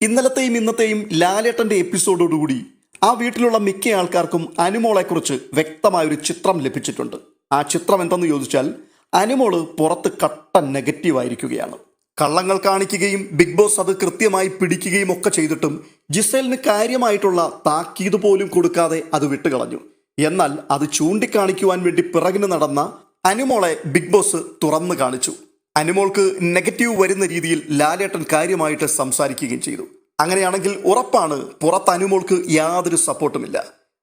ഇന്നലത്തെയും ഇന്നത്തെയും ലാലേട്ടന്റെ എപ്പിസോഡോടുകൂടി ആ വീട്ടിലുള്ള മിക്ക ആൾക്കാർക്കും അനുമോളെക്കുറിച്ച് വ്യക്തമായൊരു ചിത്രം ലഭിച്ചിട്ടുണ്ട്. ആ ചിത്രം എന്തെന്ന് ചോദിച്ചാൽ അനുമോൾ പുറത്ത് കട്ട നെഗറ്റീവ് ആയിരിക്കുകയാണ് കള്ളങ്ങൾ കാണിക്കുകയും ബിഗ് ബോസ് അത് കൃത്യമായി പിടിക്കുകയും ഒക്കെ ചെയ്തിട്ടും ജിസേലിന് കാര്യമായിട്ടുള്ള താക്കീത് പോലും കൊടുക്കാതെ അത് വിട്ടുകളഞ്ഞു. എന്നാൽ അത് ചൂണ്ടിക്കാണിക്കുവാൻ വേണ്ടി പിറകിന് നടന്ന അനുമോളെ ബിഗ് ബോസ് തുറന്നു കാണിച്ചു. അനുമോൾക്ക് നെഗറ്റീവ് വരുന്ന രീതിയിൽ ലാലേട്ടൻ കാര്യമായിട്ട് സംസാരിക്കുകയും ചെയ്തു. അങ്ങനെയാണെങ്കിൽ ഉറപ്പാണ് പുറത്ത് അനുമോൾക്ക് യാതൊരു സപ്പോർട്ടുമില്ല.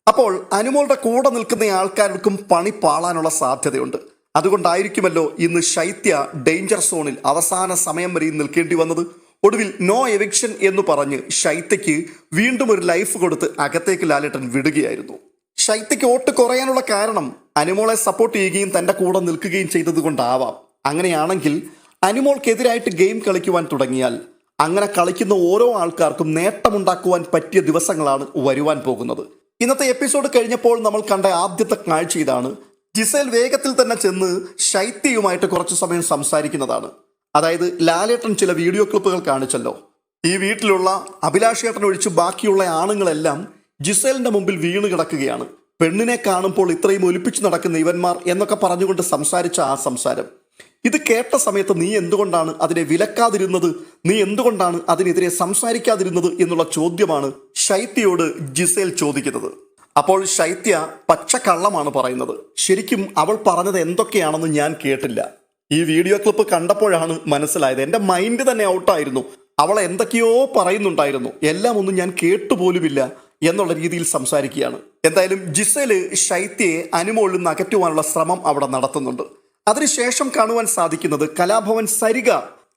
അപ്പോൾ അനുമോളുടെ കൂടെ നിൽക്കുന്ന ആൾക്കാർക്കും പണി പാളാനുള്ള സാധ്യതയുണ്ട്. അതുകൊണ്ടായിരിക്കുമല്ലോ ഇന്ന് ശൈത്യ ഡേഞ്ചർ സോണിൽ അവസാന സമയം വരെയും നിൽക്കേണ്ടി വന്നത്. ഒടുവിൽ നോ എവിക്ഷൻ എന്ന് പറഞ്ഞ് ശൈത്യയ്ക്ക് വീണ്ടും ഒരു ലൈഫ് കൊടുത്ത് അകത്തേക്ക് ലാലേട്ടൻ വിടുകയായിരുന്നു. ശൈത്യയ്ക്ക് വോട്ട് കുറയാനുള്ള കാരണം അനുമോളെ സപ്പോർട്ട് ചെയ്യുകയും തന്റെ കൂടെ നിൽക്കുകയും ചെയ്തത് കൊണ്ടാവാം. അങ്ങനെയാണെങ്കിൽ അനുമോൾക്കെതിരായിട്ട് ഗെയിം കളിക്കുവാൻ തുടങ്ങിയാൽ അങ്ങനെ കളിക്കുന്ന ഓരോ ആൾക്കാർക്കും നേട്ടമുണ്ടാക്കുവാൻ പറ്റിയ ദിവസങ്ങളാണ് വരുവാൻ പോകുന്നത്. ഇന്നത്തെ എപ്പിസോഡ് കഴിഞ്ഞപ്പോൾ നമ്മൾ കണ്ട ആദ്യത്തെ കാഴ്ച ഇതാണ്. ജിസേൽ വേഗത്തിൽ തന്നെ ചെന്ന് ശൈത്യയുമായിട്ട് കുറച്ചു സമയം സംസാരിക്കുന്നതാണ്. അതായത് ലാലേട്ടൻ ചില വീഡിയോ ക്ലിപ്പുകൾ കാണിച്ചല്ലോ. ഈ വീട്ടിലുള്ള അഭിലാഷേട്ടൻ ഒഴിച്ച് ബാക്കിയുള്ള ആണുങ്ങളെല്ലാം ജിസേലിന്റെ മുമ്പിൽ വീണ് കിടക്കുകയാണ്. പെണ്ണിനെ കാണുമ്പോൾ ഇത്രയും ഒലിപ്പിച്ചു നടക്കുന്ന ഇവന്മാർ എന്നൊക്കെ പറഞ്ഞുകൊണ്ട് സംസാരിച്ച ആ സംസാരം. ഇത് കേട്ട സമയത്ത് നീ എന്തുകൊണ്ടാണ് അതിനെ വിലക്കാതിരുന്നത്? നീ എന്തുകൊണ്ടാണ് അതിനെതിരെ സംസാരിക്കാതിരുന്നത് എന്നുള്ള ചോദ്യമാണ് ശൈത്യയോട് ജിസേൽ ചോദിക്കുന്നത്. അപ്പോൾ ശൈത്യ പച്ചക്കള്ളമാണ് പറയുന്നത്. ശരിക്കും അവൾ പറഞ്ഞത് എന്തൊക്കെയാണെന്ന് ഞാൻ കേട്ടില്ല. ഈ വീഡിയോ ക്ലിപ്പ് കണ്ടപ്പോഴാണ് മനസ്സിലായത്. എന്റെ മൈൻഡ് തന്നെ ഔട്ടായിരുന്നു. അവൾ എന്തൊക്കെയോ പറയുന്നുണ്ടായിരുന്നു. എല്ലാം ഒന്നും ഞാൻ കേട്ടുപോലുമില്ല എന്നുള്ള രീതിയിൽ സംസാരിക്കുകയാണ്. എന്തായാലും ജിസേൽ ശൈത്യയെ അനുമോളിൽ നിന്ന് അകറ്റുവാനുള്ള ശ്രമം അവിടെ നടത്തുന്നുണ്ട്. അതിനുശേഷം കാണുവാൻ സാധിക്കുന്നത് കലാഭവൻ സരിക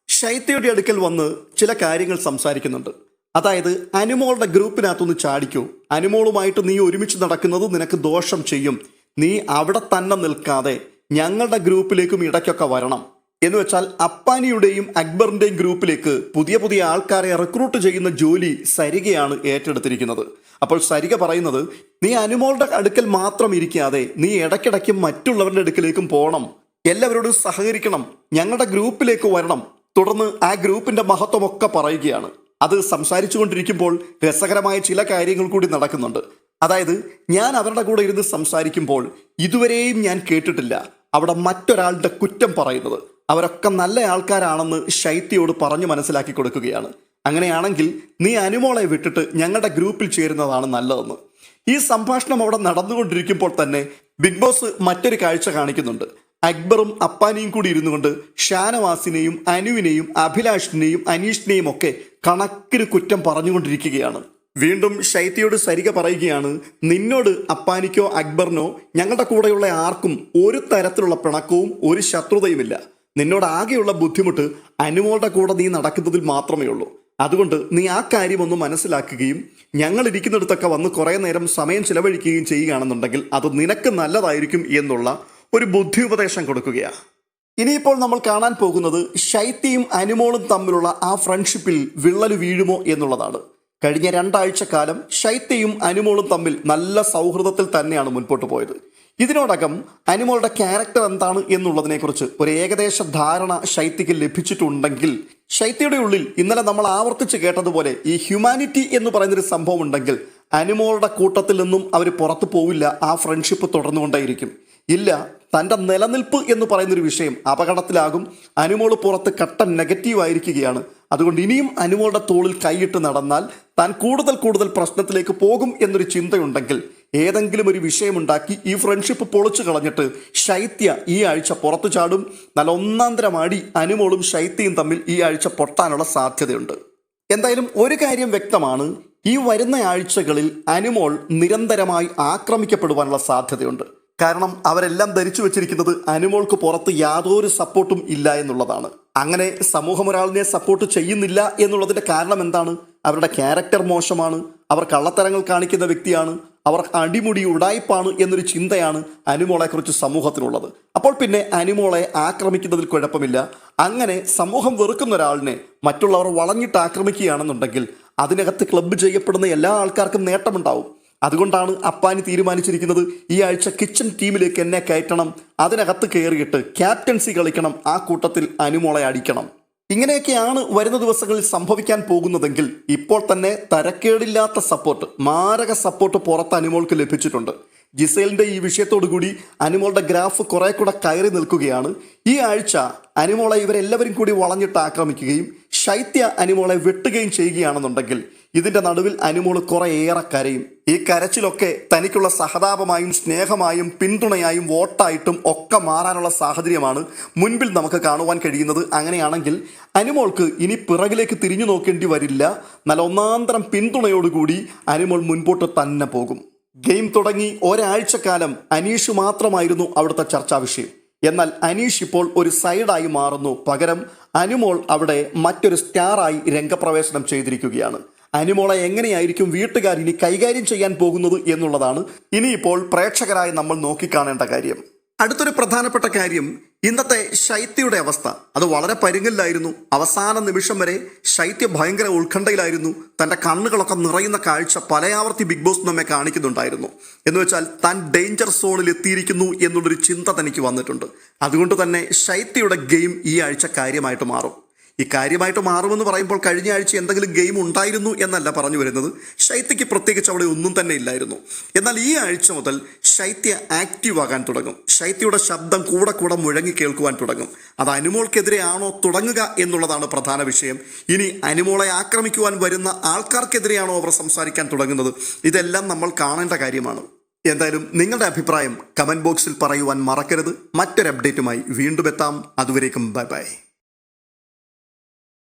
ശൈത്യയുടെ അടുക്കൽ വന്ന് ചില കാര്യങ്ങൾ സംസാരിക്കുന്നുണ്ട്. അതായത് അനുമോളുടെ ഗ്രൂപ്പിനകത്തൊന്ന് ചാടിക്കൂ. അനുമോളുമായിട്ട് നീ ഒരുമിച്ച് നടക്കുന്നത് നിനക്ക് ദോഷം ചെയ്യും. നീ അവിടെ തന്നെ നിൽക്കാതെ ഞങ്ങളുടെ ഗ്രൂപ്പിലേക്കും ഇടയ്ക്കൊക്കെ വരണം. എന്ന് വെച്ചാൽ അപ്പാനിയുടെയും അക്ബറിന്റെയും ഗ്രൂപ്പിലേക്ക് പുതിയ പുതിയ ആൾക്കാരെ റിക്രൂട്ട് ചെയ്യുന്ന ജോലി സരികയാണ് ഏറ്റെടുത്തിരിക്കുന്നത്. അപ്പോൾ സരിക പറയുന്നത് നീ അനുമോളുടെ അടുക്കൽ മാത്രം ഇരിക്കാതെ നീ ഇടയ്ക്കിടയ്ക്ക് മറ്റുള്ളവരുടെ അടുക്കലേക്കും പോകണം എല്ലാവരോടും സഹകരിക്കണം. ഞങ്ങളുടെ ഗ്രൂപ്പിലേക്ക് വരണം. തുടർന്ന് ആ ഗ്രൂപ്പിന്റെ മഹത്വമൊക്കെ പറയുകയാണ്. അത് സംസാരിച്ചുകൊണ്ടിരിക്കുമ്പോൾ രസകരമായ ചില കാര്യങ്ങൾ കൂടി നടക്കുന്നുണ്ട്. അതായത് ഞാൻ അവരുടെ കൂടെ ഇരുന്ന് സംസാരിക്കുമ്പോൾ ഇതുവരെയും ഞാൻ കേട്ടിട്ടില്ല. അവിടെ മറ്റൊരാളുടെ കുറ്റം പറയുന്നത്. അവരൊക്കെ നല്ല ആൾക്കാരാണെന്ന് ശൈത്യയോട് പറഞ്ഞു മനസ്സിലാക്കി കൊടുക്കുകയാണ്. അങ്ങനെയാണെങ്കിൽ നീ അനുമോളെ വിട്ടിട്ട് ഞങ്ങളുടെ ഗ്രൂപ്പിൽ ചേരുന്നതാണ് നല്ലതെന്ന്. ഈ സംഭാഷണം അവിടെ നടന്നുകൊണ്ടിരിക്കുമ്പോൾ തന്നെ ബിഗ് ബോസ് മറ്റൊരു കാഴ്ച കാണിക്കുന്നുണ്ട്. അക്ബറും അപ്പാനിയും കൂടി ഇരുന്നു കൊണ്ട് ഷാനവാസിനെയും അനുവിനെയും അഭിലാഷിനെയും അനീഷിനെയും ഒക്കെ കണക്കിന് കുറ്റം പറഞ്ഞുകൊണ്ടിരിക്കുകയാണ്. വീണ്ടും ശൈത്യയോട് സരിക പറയുകയാണ് നിന്നോട് അപ്പാനിക്കോ അക്ബറിനോ ഞങ്ങളുടെ കൂടെയുള്ള ആർക്കും ഒരു തരത്തിലുള്ള പിണക്കവും ഒരു ശത്രുതയുമില്ല. നിന്നോട് ആകെയുള്ള ബുദ്ധിമുട്ട് അനുമോളുടെ കൂടെ നീ നടക്കുന്നതിൽ മാത്രമേ ഉള്ളൂ. അതുകൊണ്ട് നീ ആ കാര്യം ഒന്ന് മനസ്സിലാക്കുകയും ഞങ്ങൾ ഇരിക്കുന്നിടത്തൊക്കെ വന്ന് കുറേ നേരം സമയം ചിലവഴിക്കുകയും ചെയ്യുകയാണെന്നുണ്ടെങ്കിൽ അത് നിനക്ക് നല്ലതായിരിക്കും എന്നുള്ള ഒരു ബുദ്ധി ഉപദേശം കൊടുക്കുകയാണ്. ഇനിയിപ്പോൾ നമ്മൾ കാണാൻ പോകുന്നത് ശൈത്യയും അനുമോളും തമ്മിലുള്ള ആ ഫ്രണ്ട്ഷിപ്പിൽ വിള്ളൽ വീഴുമോ എന്നുള്ളതാണ്. കഴിഞ്ഞ രണ്ടാഴ്ച കാലം ശൈത്യയും അനുമോളും തമ്മിൽ നല്ല സൗഹൃദത്തിൽ തന്നെയാണ് മുൻപോട്ട് പോയത്. ഇതിനോടകം അനുമോളുടെ ക്യാരക്ടർ എന്താണ് എന്നുള്ളതിനെക്കുറിച്ച് ഒരു ഏകദേശ ധാരണ ശൈത്യക്ക് ലഭിച്ചിട്ടുണ്ടെങ്കിൽ ശൈത്യയുടെ ഉള്ളിൽ ഇന്നലെ നമ്മൾ ആവർത്തിച്ച് കേട്ടതുപോലെ ഈ ഹ്യൂമാനിറ്റി എന്ന് പറയുന്നൊരു സംഭവം ഉണ്ടെങ്കിൽ അനുമോളുടെ കൂട്ടത്തിൽ നിന്നും അവർ പുറത്തു പോവില്ല ആ ഫ്രണ്ട്ഷിപ്പ് തുടർന്നുകൊണ്ടേയിരിക്കും. ഇല്ല തന്റെ നിലനിൽപ്പ് എന്ന് പറയുന്നൊരു വിഷയം അപകടത്തിലാകും. അനുമോൾ പുറത്ത് കട്ട നെഗറ്റീവ് ആയിരിക്കുകയാണ്. അതുകൊണ്ട് ഇനിയും അനുമോളുടെ തോളിൽ കൈയിട്ട് നടന്നാൽ താൻ കൂടുതൽ കൂടുതൽ പ്രശ്നത്തിലേക്ക് പോകും എന്നൊരു ചിന്തയുണ്ടെങ്കിൽ ഏതെങ്കിലും ഒരു വിഷയമുണ്ടാക്കി ഈ ഫ്രണ്ട്ഷിപ്പ് പൊളിച്ചു കളഞ്ഞിട്ട് ശൈത്യ ഈ ആഴ്ച പുറത്തു ചാടും. നല്ല ഒന്നാന്തരമാടി അനുമോളും ശൈത്യയും തമ്മിൽ ഈ ആഴ്ച പൊട്ടാനുള്ള സാധ്യതയുണ്ട്. എന്തായാലും ഒരു കാര്യം വ്യക്തമാണ്. ഈ വരുന്ന ആഴ്ചകളിൽ അനുമോൾ നിരന്തരമായി ആക്രമിക്കപ്പെടുവാനുള്ള സാധ്യതയുണ്ട്. കാരണം അവരെല്ലാം ധരിച്ചു വെച്ചിരിക്കുന്നത് അനുമോൾക്ക് പുറത്ത് യാതൊരു സപ്പോർട്ടും ഇല്ല എന്നുള്ളതാണ്. അങ്ങനെ സമൂഹം ഒരാളിനെ സപ്പോർട്ട് ചെയ്യുന്നില്ല എന്നുള്ളതിന്റെ കാരണം എന്താണ്? അവരുടെ ക്യാരക്ടർ മോശമാണ് അവർ കള്ളത്തരങ്ങൾ കാണിക്കുന്ന വ്യക്തിയാണ് അവർ അടിമുടി ഉടായ്പാണ് എന്നൊരു ചിന്തയാണ് അനുമോളെക്കുറിച്ച് സമൂഹത്തിനുള്ളത്. അപ്പോൾ പിന്നെ അനുമോളെ ആക്രമിക്കുന്നതിൽ കുഴപ്പമില്ല. അങ്ങനെ സമൂഹം വെറുക്കുന്ന ഒരാളിനെ മറ്റുള്ളവർ വളഞ്ഞിട്ട് ആക്രമിക്കുകയാണെന്നുണ്ടെങ്കിൽ അതിനകത്ത് ക്ലബ്ബ് ചെയ്യപ്പെടുന്ന എല്ലാ ആൾക്കാർക്കും നേട്ടമുണ്ടാവും. അതുകൊണ്ടാണ് അപ്പാനി തീരുമാനിച്ചിരിക്കുന്നത് ഈ ആഴ്ച കിച്ചൺ ടീമിലേക്ക് എന്നെ കയറ്റണം. അതിനകത്ത് കയറിയിട്ട് ക്യാപ്റ്റൻസി കളിക്കണം. ആ കൂട്ടത്തിൽ അനുമോളെ അടിക്കണം. ഇങ്ങനെയൊക്കെയാണ് വരുന്ന ദിവസങ്ങളിൽ സംഭവിക്കാൻ പോകുന്നതെങ്കിൽ ഇപ്പോൾ തന്നെ തരക്കേടില്ലാത്ത സപ്പോർട്ട് മാരക സപ്പോർട്ട് പുറത്ത് അനുമോൾക്ക് ലഭിച്ചിട്ടുണ്ട്. ജിസേലിന്റെ ഈ വിഷയത്തോടു കൂടി അനുമോളുടെ ഗ്രാഫ് കുറെ കൂടെ കയറി നിൽക്കുകയാണ്. ഈ ആഴ്ച അനുമോളെ ഇവരെല്ലാവരും കൂടി വളഞ്ഞിട്ട് ആക്രമിക്കുകയും ശൈത്യ അനിമോളെ വെട്ടുകയും ചെയ്യുകയാണെന്നുണ്ടെങ്കിൽ ഇതിന്റെ നടുവിൽ അനിമോൾ കുറേയേറെ കരയും. ഈ കരച്ചിലൊക്കെ തനിക്കുള്ള സഹതാപമായും സ്നേഹമായും പിന്തുണയായും വോട്ടായിട്ടും ഒക്കെ മാറാനുള്ള സാഹചര്യമാണ് മുൻപിൽ നമുക്ക് കാണുവാൻ കഴിയുന്നത്. അങ്ങനെയാണെങ്കിൽ അനിമോൾക്ക് ഇനി പിറകിലേക്ക് തിരിഞ്ഞു നോക്കേണ്ടി വരില്ല. നല്ല ഒന്നാന്തരം പിന്തുണയോടുകൂടി അനിമോൾ മുൻപോട്ട് തന്നെ പോകും. ഗെയിം തുടങ്ങി ഒരാഴ്ചക്കാലം അനീഷ് മാത്രമായിരുന്നു അവിടുത്തെ ചർച്ചാ വിഷയം എന്നാൽ അനീഷ് ഇപ്പോൾ ഒരു സൈഡായി മാറുന്നു. പകരം അനുമോൾ അവിടെ മറ്റൊരു സ്റ്റാറായി രംഗപ്രവേശനം ചെയ്തിരിക്കുകയാണ്. അനുമോളെ എങ്ങനെയായിരിക്കും വീട്ടുകാർ കൈകാര്യം ചെയ്യാൻ പോകുന്നത് എന്നുള്ളതാണ് ഇനിയിപ്പോൾ പ്രേക്ഷകരായി നമ്മൾ നോക്കിക്കാണേണ്ട കാര്യം. അടുത്തൊരു പ്രധാനപ്പെട്ട കാര്യം ഇന്നത്തെ ശൈത്യയുടെ അവസ്ഥ. അത് വളരെ പരുങ്ങലിലായിരുന്നു. അവസാന നിമിഷം വരെ ശൈത്യ ഭയങ്കര ഉത്കണ്ഠയിലായിരുന്നു. തന്റെ കണ്ണുകളൊക്കെ നിറയുന്ന കാഴ്ച പലയാവർത്തി ബിഗ് ബോസ് നമ്മെ കാണിക്കുന്നുണ്ടായിരുന്നു. എന്ന് വെച്ചാൽ താൻ ഡേഞ്ചർ സോണിൽ എത്തിയിരിക്കുന്നു എന്നുള്ളൊരു ചിന്ത തനിക്ക് വന്നിട്ടുണ്ട്. അതുകൊണ്ട് തന്നെ ശൈത്യയുടെ ഗെയിം ഈ ആഴ്ച കാര്യമായിട്ട് മാറും. ഈ കാര്യമായിട്ട് മാറുമെന്ന് പറയുമ്പോൾ കഴിഞ്ഞ ആഴ്ച എന്തെങ്കിലും ഗെയിം ഉണ്ടായിരുന്നു എന്നല്ല പറഞ്ഞു വരുന്നത്. ശൈത്യയ്ക്ക് പ്രത്യേകിച്ച് അവിടെ ഒന്നും തന്നെ ഇല്ലായിരുന്നു. എന്നാൽ ഈ ആഴ്ച മുതൽ ശൈത്യ ആക്റ്റീവ് ആകാൻ തുടങ്ങും. ശൈത്യയുടെ ശബ്ദം കൂടെ കൂടെ മുഴങ്ങി കേൾക്കുവാൻ തുടങ്ങും. അത് അനുമോൾക്കെതിരെയാണോ തുടങ്ങുക എന്നുള്ളതാണ് പ്രധാന വിഷയം. ഇനി അനുമോളെ ആക്രമിക്കുവാൻ വരുന്ന ആൾക്കാർക്കെതിരെയാണോ അവർ സംസാരിക്കാൻ തുടങ്ങുന്നത്? ഇതെല്ലാം നമ്മൾ കാണേണ്ട കാര്യമാണ്. എന്തായാലും നിങ്ങളുടെ അഭിപ്രായം കമന്റ് ബോക്സിൽ പറയുവാൻ മറക്കരുത്. മറ്റൊരു അപ്ഡേറ്റുമായി വീണ്ടും എത്താം. അതുവരേക്കും ബൈ ബൈ.